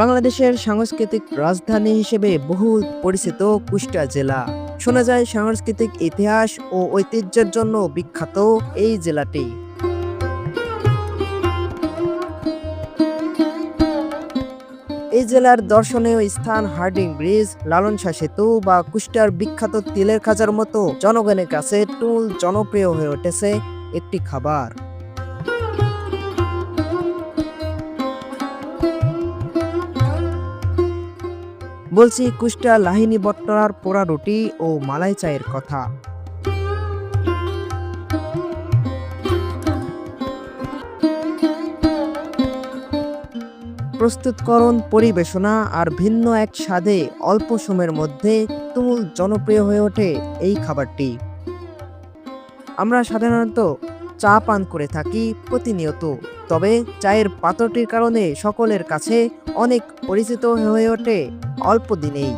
বাংলাদেশের সাংস্কৃতিক রাজধানী হিসেবে বহু পরিচিত কুষ্টা জেলা। শোনা যায় সাংস্কৃতিক ইতিহাস ও ঐতিহ্যের জন্য বিখ্যাত এই জেলাটি। এই জেলার দর্শনীয় স্থান হার্ডিং ব্রিজ লালন শাহ সেতু বা কুষ্টার বিখ্যাত তিলের খাজার মতো জনগণের কাছে টুল জনপ্রিয় হয়ে উঠেছে একটি খাবার। বলছি কুষ্টিয়া লাহিনী বট্টরার পোড়া রুটি ও মালাই চায়ের কথা। প্রস্তুতকরণ পরিবেশনা আর ভিন্ন এক স্বাদে অল্প সময়ের মধ্যে তুমুল জনপ্রিয় হয়ে ওঠে এই খাবারটি। আমরা সাধারণত চা পান করে থাকি প্রতিনিয়ত। তবে চায়ের পাত্রটির কারণে সকলের কাছে অনেক পরিচিত হয়ে ওঠে অল্প দিনেই।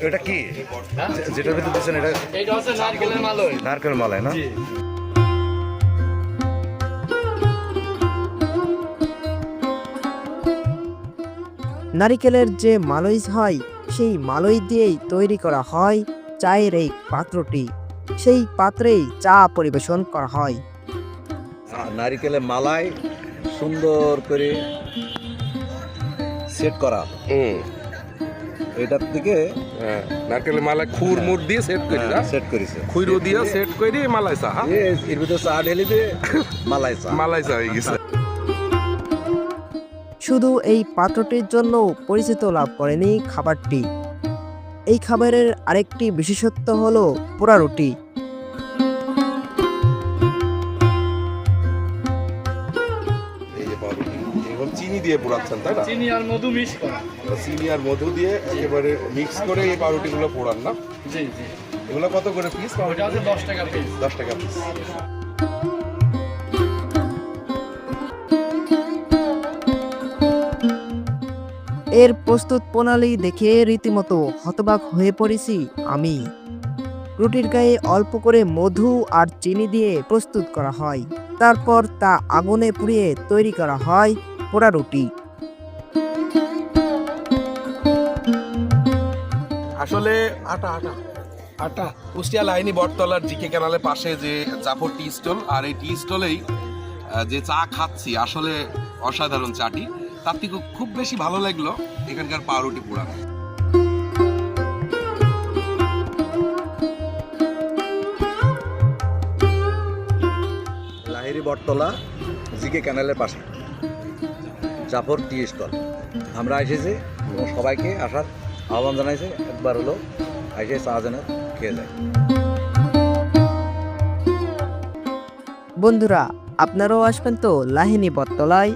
এটা কি? যে- যেটার ভিতরে দিচ্ছেন এটা? এইটা হচ্ছে নারকেলের মালই। নারকেল মালাই না? নারিকেলের যে মালই হয় সেই মালই দিয়েই তৈরি করা হয় চায়ের এই পাত্রটি। সেই পাত্রেই চা পরিবেশন করা হয়। নারিকেলের মালাই সুন্দর করে সেট করা। এটার থেকে হ্যাঁ নারকেলের মালাই খুর মুর দিয়ে সেট করি না? সেট করেছে খুইরো দিয়ে সেট করে মালাই চা হ্যাঁ? এর ভিতরে চা ঢেলে দিয়ে মালাই চা। মালাই চা হয়ে গেছে। শুধু এই পাত্রটির জন্য পরিচিত লাভ করেনি খাবারটি। এই খাবারের আরেকটি বিশেষত্ব হলো পোড়া রুটি। পাউরুটি চিনি দিয়ে পোড়াচ্ছেন তাই না? চিনি আর মধু মিক্স করা। চিনি আর মধু দিয়ে একেবারে মিক্স করে এই পাউরুটিগুলো পোড়ান না? জি জি। এগুলো কত করে পিস ওইটা হচ্ছে দশ টাকা পিস দশ টাকা পিস এর প্রস্তুত প্রণালী দেখে রীতিমতো হতবাক হয়ে পড়েছি আমি। রুটির গায়ে অল্প করে মধু আর চিনি দিয়ে প্রস্তুত করা হয়। তারপর তা আগুনে পুড়িয়ে তৈরি করা হয় পোড়া রুটি। আসলে আটা আটা আটা। কুষ্টিয়া লাইনি বটতলার জিকে ক্যানালের পাশে যে জাফর টি স্টল, আর এই টি স্টলেই যে চা খাচ্ছি, আসলে অসাধারণ চাটি। তার থেকে খুব বেশি ভালো লাগল এখানকার পাউরুটি পোড়ানো লাহিরি বটতলা জিকে ক্যানেলের পাশে। Jafar tea stall. আমরা এসেছি এবং সবাইকে আসার আহ্বান জানাইছে একবার হলো এসে চা যেন খেয়ে যায়। বন্ধুরা আপনারাও আসবেন তো লাহিনী বটতলায়।